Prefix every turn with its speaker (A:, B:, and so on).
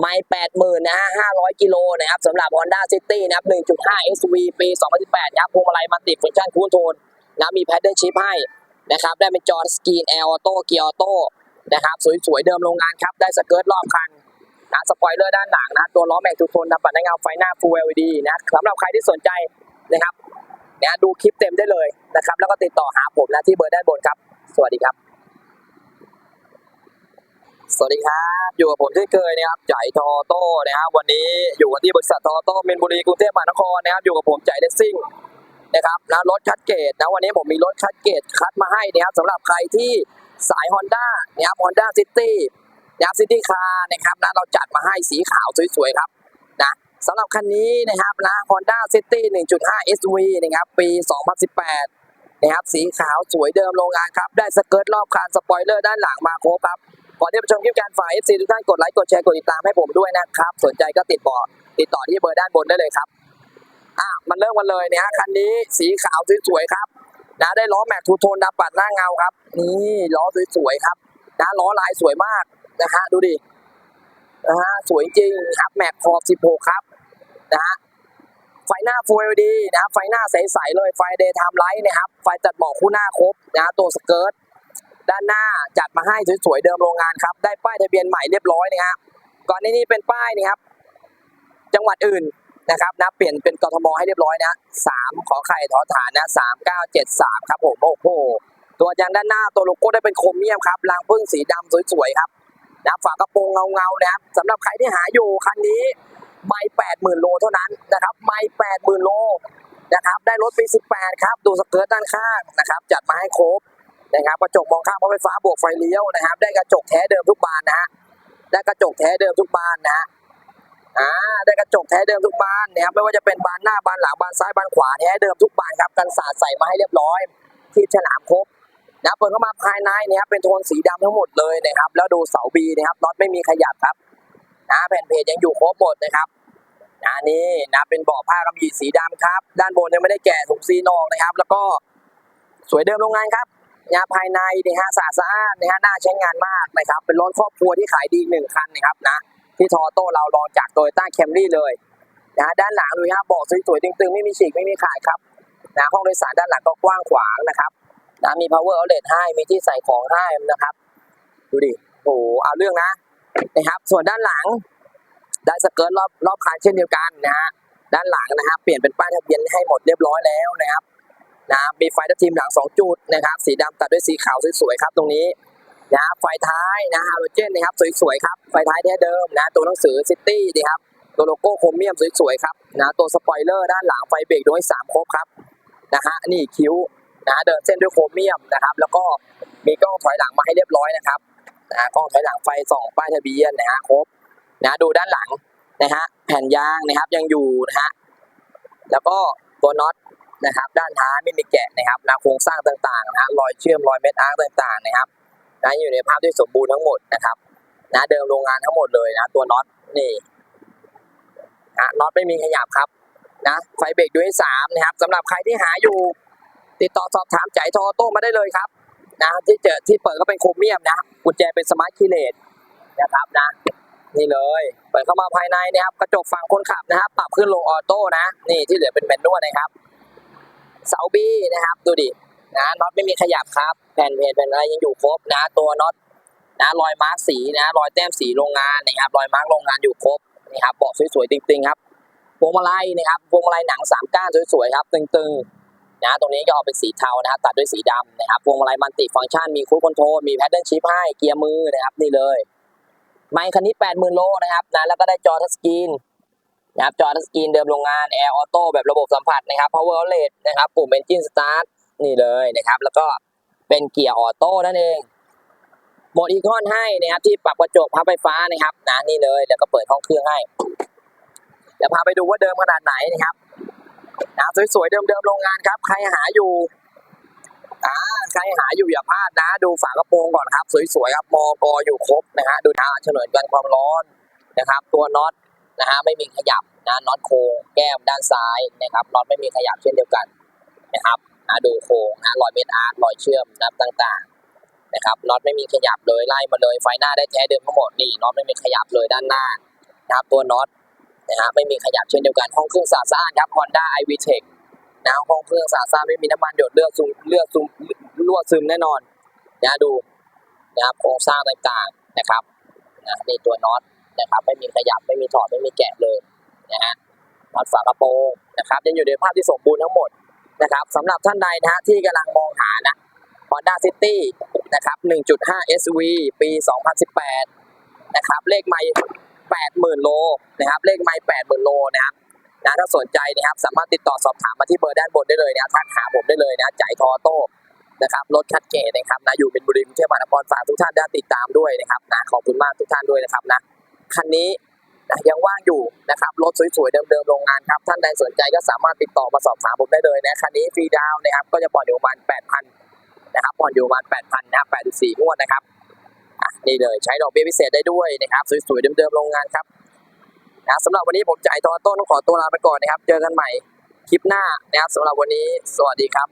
A: ไม่แปดหมื่นนะฮะห้าร้อยกิโลนะครับสำหรับ Honda City นะครับหนึ่งจุดห้า SV ปีสองพันสิบแปดนะครับพวงมาลัยมันติดฟังก์ชันคูลโทนนะมีแพดเดิลชิพให้นะครับได้เป็นจอสกรีนแอร์ออโต้เกียร์ออโต้นะครับสวยๆเดิมโรงงานครับได้สเกิร์ตรอบคันนะสปอยเลอร์ด้านหลังนะตัวล้อแม็กทุกทนทำปัดในเงาไฟหน้า Full LED นะสำหรับใครที่สนใจนะครับนะดูคลิปเต็มได้เลยนะครับแล้วก็ติดต่อหาผมนะที่เบอร์ด้านบนครับ สวัสดีครับ สวัสดีครับ อยู่กับผมเช่นเคยนะครับจ่ายทอโต้นะครับวันนี้อยู่กันที่บริษัททอโต้เมนบุรีกรุงเทพมหานครนะครับอยู่กับผมจ่ายเลสซิ่งนะครับนะรถคัดเกตนะวันนี้ผมมีรถคัดเกตคัดมาให้นะครับสำหรับใครที่สาย Honda นะครับ Honda City นะครับ City Car นะครับนะเราจัดมาให้สีขาวสวยๆครับนะสำหรับคันนี้นะครับนะ Honda City 1.5 SV นะครับปี 2018นะครับสีขาวสวยเดิมโรงงานครับได้สเกิร์ตรอบคันสปอยเลอร์ด้านหลังมาครบครับ ก่อนที่จะชมคลิปการฝ่าก FC ทุกท่านกดไลค์กดแชร์กดติดตามให้ผมด้วยนะครับ สนใจก็ติดต่อติดต่อที่เบอร์ด้านบนได้เลยครับอะมันเริ่มกันเลยเนะฮะคันนี้สีขาวสวยๆครับนะได้ล้อแม็กทูโทนดำปัดหน้าเงาครับนี่ล้อสวยๆครับนะล้อลายสวยมากนะฮะดูดินะฮะสวยจริงครับแม็กขอบ 16 ครับนะฮะไฟหน้า Full LED นะไฟหน้าใสๆเลยไฟ Daytime Light นะครับไฟตัดหมอกคู่หน้าครบนะตัวสเกิร์ต ด้านหน้าจัดมาให้สวยๆเดิมโรงงานครับ ได้ป้ายทะเบียนใหม่เรียบร้อยนะฮะก่อนหน้านี้เป็นป้ายนี่ครับ จังหวัดอื่นนะครับนะเปลี่ยนเป็นกทมให้เรียบร้อยนะสามขอไข่ถอฐานนะสามเก้าเจ็ดสามครับผมโอ้โหตัวยางด้านหน้าตัวโลโก้ได้เป็นโครเมียมครับรางพึ่งสีดำสวยๆครับนะฝากระโปรงเงาๆนะครับสำหรับใครที่หาอยู่คันนี้ไม่แปดหมื่นโลเท่านั้นนะครับไม่แปดหมื่นโลนะครับได้รถปีสิบแปดครับ ดูสเกิร์ตด้านข้างนะครับ จัดมาให้ครบ นะครับกระจกมองข้างรถไฟฟ้าบวกไฟเลี้ยวนะครับ ได้กระจกแท้เดิมทุกบานนะฮะได้กระจกแท้เดิมทุกบานนะฮะอ่าได้กระจกแท้เดิมทุกบานนะครับไม่ว่าจะเป็นบานหน้าบานหลังบานซ้ายบานขวาแท้เดิมทุกบานครับกันสาดใส่มาให้เรียบร้อย ที่ฉลามครบนะเปิดเข้ามาภายในเนี่ยเป็นโทนสีดำทั้งหมดเลยนะครับ แล้วดูเสาบีนะครับน็อตไม่มีขยับครับนะแผ่นเพจยังอยู่ครบหมดนะครับนะนี่นะเป็นเบาะผ้ากำมะหยี่สีดำครับ ด้านบนยังไม่ได้แกะถุงซีนออกนะครับ แล้วก็สวยเดิมโรงงานครับ นะภายในนะฮะสะอาดสะอานนะฮะน่าใช้งานมากนะครับ เป็นรถครอบครัวที่ขายดีหนึ่งคันนะครับนะที่ทอโต้เราลองจากโตโยต้าแคมรี่เลยนะฮะด้านหลังดูนะเบาะสวยๆตึงๆ ไม่มีฉีกไม่มีขาดครับนะห้องโดยสารด้านหลังก็กว้างขวางนะครับนะมี power outlet ให้มีที่ใส่ของให้นะครับ ดูดิโอ้เอาเรื่องนะนะครับ ส่วนด้านหลังได้สเกิร์ตรอบรอบคันเช่นเดียวกันนะฮะด้านหลังนะครับเปลี่ยนเป็นป้ายทะเบียนให้หมดเรียบร้อยแล้วนะครับ นะมีไฟทับทิมหลัง 2 จุดนะครับ สีดำตัดด้วยสีขาวสวยๆครับตรงนี้นะไฟท้ายนะฮาโลเจนนะครับสวยๆครับไฟท้ายแท้เดิมนะตัวหนังสือซิตี้ดีครับตัวโลโก้โครเมียมสวยๆครับนะตัวสปอยเลอร์ด้านหลังไฟเบรกด้วย3ครบครับนะฮะนี่คิ้วนะเดินเส้นด้วยโครเมียมนะครับ แล้วก็มีกล้องถอยหลังมาให้เรียบร้อยนะครับนะกล้องถอยหลังไฟส่องป้ายทะเบียนนะฮะครบนะดูด้านหลังนะฮะแผ่นยางนะครับยังอยู่นะฮะแล้วก็ตัวน็อต นะครับ ด้านท้ายไม่มีแกะนะครับนะโครงสร้างต่างๆนะฮะรอยเชื่อมรอยเม็ดอาร์คต่างๆนะครับนะอยู่ในภาพที่สมบูรณ์ทั้งหมดนะครับนะเดิมโรงงานทั้งหมดเลยนะตัวน็อตนี่นะน็อตไม่มีขยับครับนะไฟเบรกด้วยสามนะครับสำหรับใครที่หาอยู่ ติดต่อสอบถามจ่ายทอโต้มาได้เลยครับนะที่เจอที่เปิดก็เป็นโครเมียมนะกุญแจเป็นสมาร์ทคีเลสนะครับนะ นี่เลยเปิดเข้ามาภายในนะครับ กระจกฝั่งคนขับนะครับ ปรับขึ้นลงออโต้นะ นี่ที่เหลือเป็นแมนนวลนะครับ เสาบีนะครับ ดูดินะน็อตไม่มีขยับครับ แผ่นเพจแผ่นอะไรยังอยู่ครบนะ ตัวน็อตนะรอยมาร์กสีนะรอยแต้มสีโรงงานนะครับรอยมาร์กโรงงานอยู่ครบนี่ครับเบาะสวยๆจริงๆครับพวงมาลัยนะครับพวงมาลัยหนังสามก้านสวยๆครับตึงๆนะตรงนี้ก็ออกเป็นสีเทานะครับตัดด้วยสีดำนะครับพวงมาลัยมันติฟังก์ชันมีคูดคอนโทรลมีแพดเดิลชิพให้เกียร์มือนะครับนี่เลยไมค์คันนี้แปดหมื่นโลนะครับนะแล้วก็ได้จอทัชสกรีน นะครับจอทัชสกรีนเดิมโรงงานแอร์ออโต้แบบระบบสัมผัสนะครับ power outlet นะครับปุ่ม engine start นี่เลยนะครับ แล้วก็เป็นเกียร์ออโต้นั่นเองโหมดอีคอนให้นะครับ ที่ปรับกระจกพับไฟฟ้านะครับนะนี่เลยแล้วก็เปิดห้องเครื่องให้เดี๋ยวพาไปดูว่าเดิมขนาดไหนนะครับนะสวยๆเดิมๆโรงงานครับ ใครหาอยู่อ่าใครหาอยู่อย่าพลาดนะ ดูฝากระโปรงก่อนครับ สวยๆครับมอกออยู่ครบนะฮะดูทาเฉลยกันความร้อนนะครับ ตัวน็อต นะฮะไม่มีขยับนะน็อตโค้งแก้มด้านซ้ายนะครับน็อตไม่มีขยับเช่นเดียวกันนะครับนะดูโค้งนะรอยเม็ดอาร์ตรอยเชื่อมนะต่างๆนะครับน็อตไม่มีขยับเลยไล่มาเลยไฟหน้าได้แท้เดิมทั้งหมดนี่น็อตไม่มีขยับเลยด้านหน้านะครับตัวน็อตนะฮะไม่มีขยับเช่นเดียวกันห้องเครื่องสะอาดครับ Honda i v t e c h นะห้องเครื่องสะอาดไม่มีน้ำมันหยดเลือดซึมเลือดซึมรั่วซึมแน่นอนนะดูนะครับโครงสร้างต่างๆนะครับนะนี่ตัวน็อต นะครับ ไม่มีขยับไม่มีถอดไม่มีแกะเลยนะฮะน็อตฝากระโปรงนะครับยังอยู่ในภาพที่สมบูรณ์ทั้งหมดนะครับสำหรับท่านใดนะฮะที่กำลังมองหานะ Honda City นะครับ 1.5 SV ปี 2018 นะครับ เลขไม่ 80,000 โล นะครับ เลขไม่ 80,000 โลนะครับนะถ้าสนใจนะครับ สามารถติดต่อสอบถามมาที่เบอร์ด้านบนได้เลยนะทักหาผมได้เลยนะจ่ายทอโต้นะครับรถคัดเกตนะครับนะอยู่เป็นบุรีกรุงเทพมหานครฝากทุกท่านได้ติดตามด้วยนะครับนะขอบคุณมากทุกท่านด้วยนะครับนะ คันนี้ยังว่างอยู่นะครับรถสวยๆเดิมๆโรงงานครับท่านใดสนใจก็สามารถติดต่อมาสอบถามผมได้เลยนะคันนี้ฟรีดาวนะครับก็จะปล่อยอยู่ประมาณ8,000นะครับผ่อนอยู่ประมาณ8,000นะครับ84งวดนะครับนี่เลยใช้ดอกเบี้ยพิเศษได้ด้วยนะครับสวยๆเดิมๆโรงงานครับนะสำหรับวันนี้ผมจ่ายทอต้นต้องขอตัวลาไปก่อนนะครับ เจอกันใหม่คลิปหน้านะครับสำหรับวันนี้สวัสดีครับ